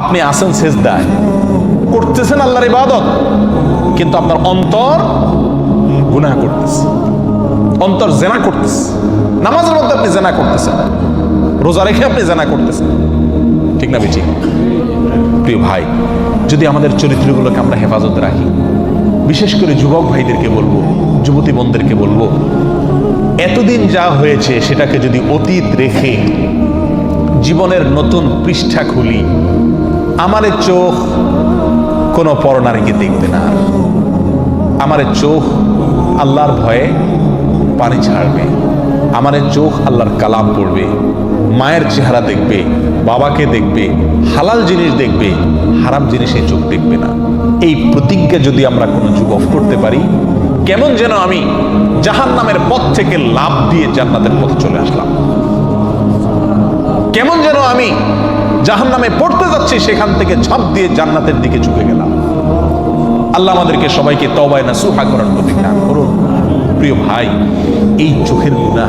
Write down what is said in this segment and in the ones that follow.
আপনি আসেন সেজদায়। করতেছেন আল্লাহর ইবাদত, কিন্তু আপনার অন্তর গুনাহ করতেছে। অন্তর জেনা করতেছে। নামাজের মধ্যে আপনি জেনা করতেছেন। রোজা রেখে আপনি জেনা করতেছেন। ঠিক না বেঠিক প্রিয় ভাই, যদি আমাদের চরিত্রগুলোকে আমরা হেফাজতে রাখি, বিশেষ করে যুবক ভাইদেরকে বলব, যুবতী বোনদেরকে বলব, এতদিন যা হয়েছে সেটাকে যদি অতীত রেখে জীবনের নতুন পৃষ্ঠা খুলি। আমার চোখ কোনো পরনারীকে দেখবে না। আমার চোখ আল্লাহর ভয়ে পানি ছাড়বে। আমার চোখ আল্লাহর কালাম পড়বে। মায়ের চেহারা দেখবে, বাবাকে দেখবে, হালাল জিনিস দেখবে, হারাম জিনিসে চোখ দেখবে না। এই প্রতিজ্ঞা যদি আমরা কোনো যুগ অফ করতে পারি, কেমন যেন আমি জাহান নামের পথ থেকে লাভ দিয়ে জান্নাতের পথে চলে আসলাম। কেমন যেন আমি জাহান নামে পড়তে যাচ্ছি, সেখান থেকে ঝাঁপ দিয়ে জান্নাতের দিকে ঝুঁকে গেলাম। আল্লাহ আমাদেরকে সবাইকে তবায় না সুহা করার প্রতিজ্ঞা করুন। প্রিয় ভাই, এই চোখের গুণা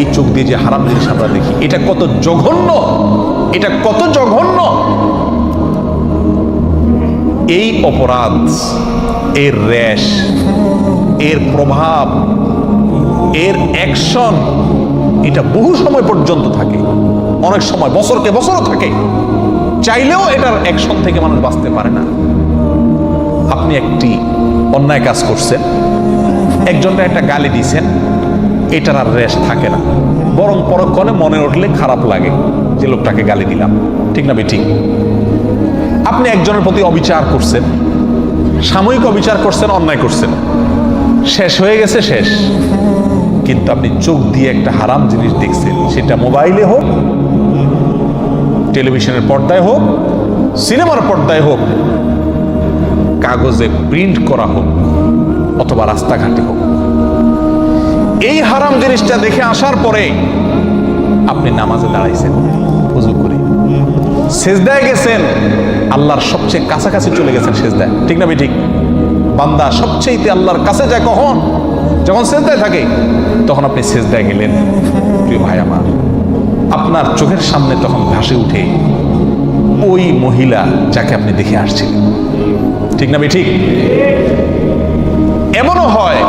এই চোখ দিয়ে যে হারাম জিনিস আমরা দেখি, এটা কত জঘন্য? এটা কত জঘন্য? এই অপরাধ, এর র্যাশ, এর প্রভাব, এর অ্যাকশন এটা বহু সময় পর্যন্ত থাকে। অনেক সময় বছরকে বছরও থাকে। চাইলেও এটার অ্যাকশন থেকে মানুষ বাঁচতে পারে না। আপনি একটি অন্যায় কাজ করছেন একজনটা একটা গালি দিয়েছেন এটার আর রেশ থাকে না। বরং পরক্ষণে মনে উঠলে খারাপ লাগে যে লোকটাকে গালি দিলাম। ঠিক না ঠিক আপনি একজনের প্রতি অবিচার করছেন, সাময়িক অবিচার করছেন, অন্যায় করছেন। শেষ হয়ে গেছে শেষ। কিন্তু আপনি চোখ দিয়ে একটা হারাম জিনিস দেখছেন, সেটা মোবাইলে হোক টেলিভিশনের পর্দায় হোক, সিনেমার পর্দায় হোক, কাগজে প্রিন্ট করা হোক, অথবা রাস্তাঘাটে হোক। এই হারাম জিনিসটা দেখে আসার পরে আপনি নামাজে দাঁড়াইছেন, উজু করে। সেজদায় গেছেন, আল্লাহর সবচেয়ে কাছাকাছি চলে গেছেন সেজদায়। ঠিক না ঠিক বান্দা সবচেয়েতে আল্লাহর কাছে যায় কখন? যখন সেজদায় থাকে, তখন আপনি সেজদায় গেলেন। প্রিয় ভাই আমার আপনার চোখের সামনে তখন ভাসে উঠে ওই মহিলা যাকে আপনি দেখে আসছিলেন। ঠিক না ঠিক এমনও হয়,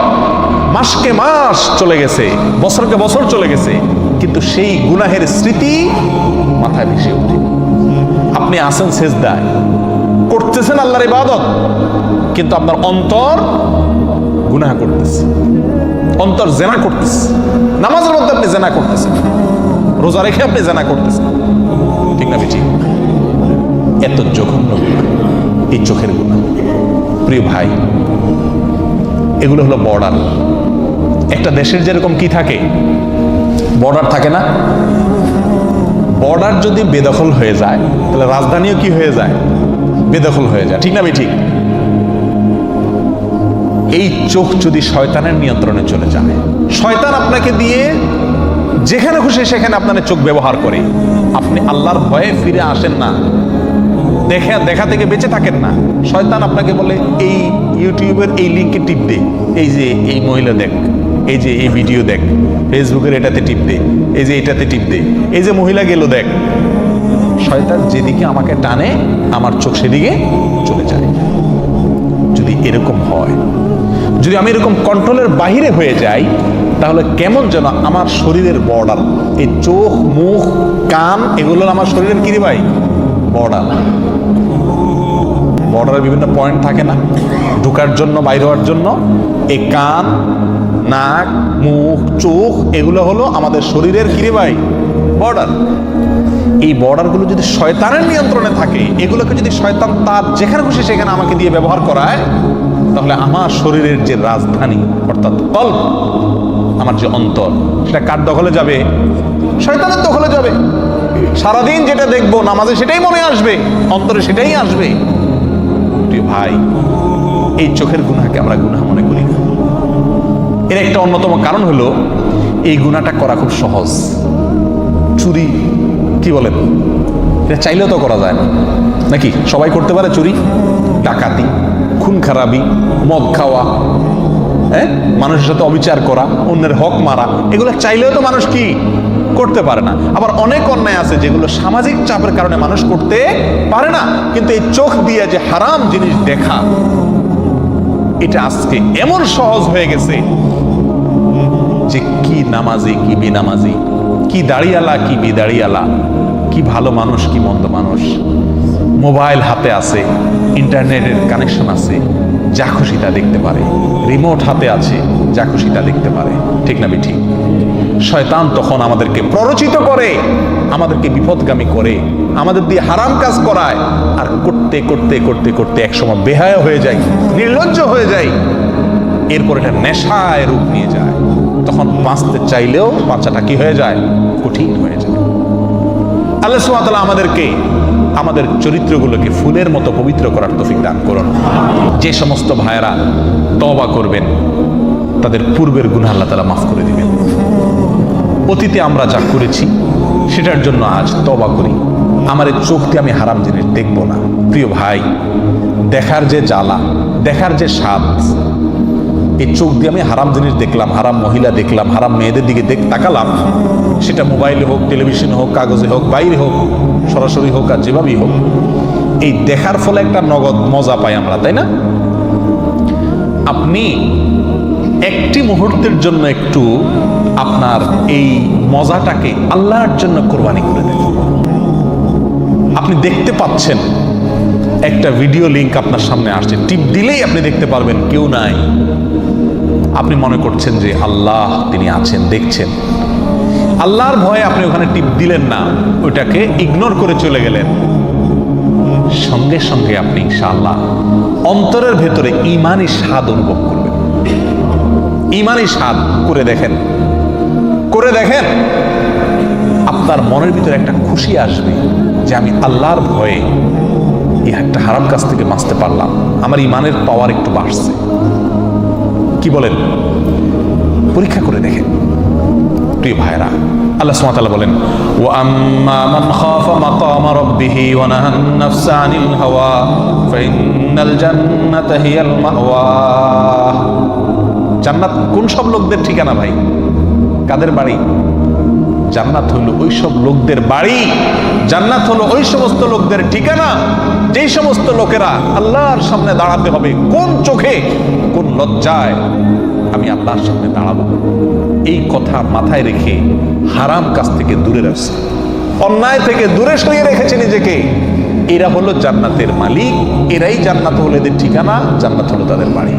মাসকে মাস চলে গেছে, বছরকে বছর চলে গেছে, কিন্তু সেই গুনাহের স্মৃতি মাথায় ভেসে ওঠে। আপনি আসেন সেজদায়, করতেছেন আল্লাহর ইবাদত, কিন্তু আপনার অন্তর গুনাহ করতেছে, অন্তর জেনা করতেছে, নামাজের মধ্যে আপনি জেনা করতেছেন। রোজা রেখে আপনি জেনা করতেছেন। ঠিক না বেটি? এত জঘন্য এই চোখের গুণা। প্রিয় ভাই, এগুলো হলো বর্ডার একটা দেশের যেরকম কি থাকে বর্ডার থাকে না? বর্ডার যদি বেদখল হয়ে যায়, তাহলে রাজধানীও কি হয়ে যায়? বেদখল হয়ে যায়। ঠিক না ঠিক এই চোখ যদি শয়তানের নিয়ন্ত্রণে চলে যায়, শয়তান আপনাকে দিয়ে যেখানে খুশি সেখানে আপনার চোখ ব্যবহার করে। আপনি আল্লাহর ভয়ে ফিরে আসেন না। দেখা দেখা থেকে বেঁচে থাকেন না। শয়তান আপনাকে বলে, এই ইউটিউবের এই লিঙ্কে টিপ দে। এই যে এই মহিলা দেখ। এই যে এই ভিডিও দেখ। ফেসবুকের এটাতে টিপ দে। এই যে এটাতে টিপ দে। এই যে মহিলা গেল দেখ। শয়তান যেদিকে আমাকে টানে, আমার চোখ সেদিকে চলে যায়। যদি এরকম হয়, যদি আমি এরকম কন্ট্রোলের বাহিরে হয়ে যাই তাহলে কেমন যেন আমার শরীরের বর্ডার এই চোখ, মুখ, কান এগুলো আমার শরীরের কি রে ভাই? বর্ডার বর্ডারের বিভিন্ন পয়েন্ট থাকে না। ঢুকার জন্য, বাইরে হওয়ার জন্য। এই কান, নাক, মুখ, চোখ, এগুলো হলো আমাদের শরীরের কিরে ভাই? বর্ডার এই বর্ডারগুলো যদি শয়তানের নিয়ন্ত্রণে থাকে, এগুলোকে যদি শয়তান তার যেখানে খুশি সেখানে আমাকে দিয়ে ব্যবহার করায়, তাহলে আমার শরীরের যে রাজধানী, অর্থাৎ কল্প আমার যে অন্তর, সেটা কার দখলে যাবে? শয়তানের দখলে যাবে। সারাদিন যেটা দেখব, নামাজে সেটাই মনে আসবে, অন্তরে সেটাই আসবে। ভাই, এই চোখের গুনাকে আমরা গুনাহ মনে করি না। এর একটা অন্যতম কারণ হলো, এই গুণাটা করা খুব সহজ। চুরি, কি বলেন? এটা চাইলেও তো করা যায় না। নাকি সবাই করতে পারে চুরি? ডাকাতি, খুন খারাপি, মদ খাওয়া হ্যাঁ? মানুষের সাথে অবিচার করা, অন্যের হক মারা, এগুলো চাইলেও তো মানুষ কি করতে পারে না। আবার অনেক অন্যায় আছে যেগুলো সামাজিক চাপের কারণে মানুষ করতে পারে না। কিন্তু এই চোখ দিয়ে যে হারাম জিনিস দেখা, এটা আজকে এমন সহজ হয়ে গেছে যে কি নামাজি, কি বেনামাজি, কি দাঁড়িয়ালা, কি বেদাড়িয়ালা, কি ভালো মানুষ, কি মন্দ মানুষ। মোবাইল হাতে আছে, ইন্টারনেটের কানেকশন আছে যা খুশি তা দেখতে পারে। রিমোট হাতে আছে, যা খুশি তা দেখতে পারে। ঠিক না ঠিক শয়তান তখন আমাদেরকে প্ররোচিত করে, আমাদেরকে বিপদগামী করে, আমাদের দিয়ে হারাম কাজ করায়, আর করতে করতে করতে করতে একসময় বেহায়া হয়ে যায়, নির্লজ্জ হয়ে যায়। এরপর এটা নেশায় রূপ নিয়ে যায়। তখন বাঁচতে চাইলেও বাচ্চাটা কি হয়ে যায়? কঠিন হয়ে যায়। আল্লাহ সুমাতালা আমাদেরকে আমাদের চরিত্রগুলোকে ফুলের মতো পবিত্র করার তফিক দান করুন। যে সমস্ত ভাইয়েরা তবা করবেন, তাদের পূর্বের গুণ আল্লাহ তালা মাফ করে দিবেন। অতীতে আমরা যা করেছি, সেটার জন্য আজ তবা করি। আমার এই চোখ দিয়ে আমি হারাম জিনিস দেখব না। প্রিয় ভাই, দেখার যে জ্বালা, দেখার যে স্বাদ এই চোখ দিয়ে আমি হারাম জিনিস দেখলাম, হারাম মহিলা দেখলাম, হারাম মেয়েদের দিকে দেখ তাকালাম। সেটা মোবাইলে হোক, টেলিভিশনে হোক, কাগজে হোক, বাইরে হোক, সরাসরি হোক আর যেভাবেই হোক। এই দেখার ফলে একটা নগদ মজা পাই আমরা, তাই না? আপনি একটি মুহূর্তের জন্য একটু আপনার এই মজাটাকে আল্লাহর জন্য কোরবানি করে দেন। আপনি দেখতে পাচ্ছেন, একটা ভিডিও লিংক আপনার সামনে আসছে। টিপ দিলেই আপনি দেখতে পারবেন, কেউ নাই। আপনি মনে করছেন যে আল্লাহ তিনি আছেন, দেখছেন। আল্লাহর ভয়ে আপনি ওখানে টিপ দিলেন না ওইটাকে ইগনোর করে চলে গেলেন। সঙ্গে সঙ্গে আপনি ইনশাআল্লাহ অন্তরের ভেতরে ইমানই স্বাদ অনুভব করবেন। ইমানই স্বাদ করে দেখেন। করে দেখেন, আপনার মনের ভিতরে একটা খুশি আসবে যে আমি আল্লাহর ভয়ে একটা হারাম কাছ থেকে বাঁচতে পারলাম। আমার ইমানের পাওয়ার একটু বাড়ছে। কি বলেন? পরীক্ষা করে দেখেন। প্রিয় ভাইরা আল্লাহ সুমাতাল বলেন ও আম্মা মান খাফা মাকাম রাব্বিহি ওয়া নাহান নাফসা আনিল হাওয়া ফাইন্নাল জান্নাতা হিয়াল মাওয়া জান্নাত কোন সব লোকদের ঠিকানা ভাই? কাদের বাড়ি? জান্নাত হলো ওই সব লোকদের বাড়ি, জান্নাত হলো ওই সমস্ত লোকদের ঠিকানা, যেই সমস্ত লোকেরা আল্লাহর সামনে দাঁড়াতে হবে, কোন চোখে, কোন লজ্জায়, আমি আল্লাহর সামনে দাঁড়াবো। এই কথা মাথায় রেখে হারাম কাছ থেকে দূরে রাখছে অন্যায় থেকে দূরে সরিয়ে রেখেছে নিজেকে। এরা হলো জান্নাতের মালিক, এরাই জান্নাত হলো এদের ঠিকানা, জান্নাত হলো তাদের বাড়ি।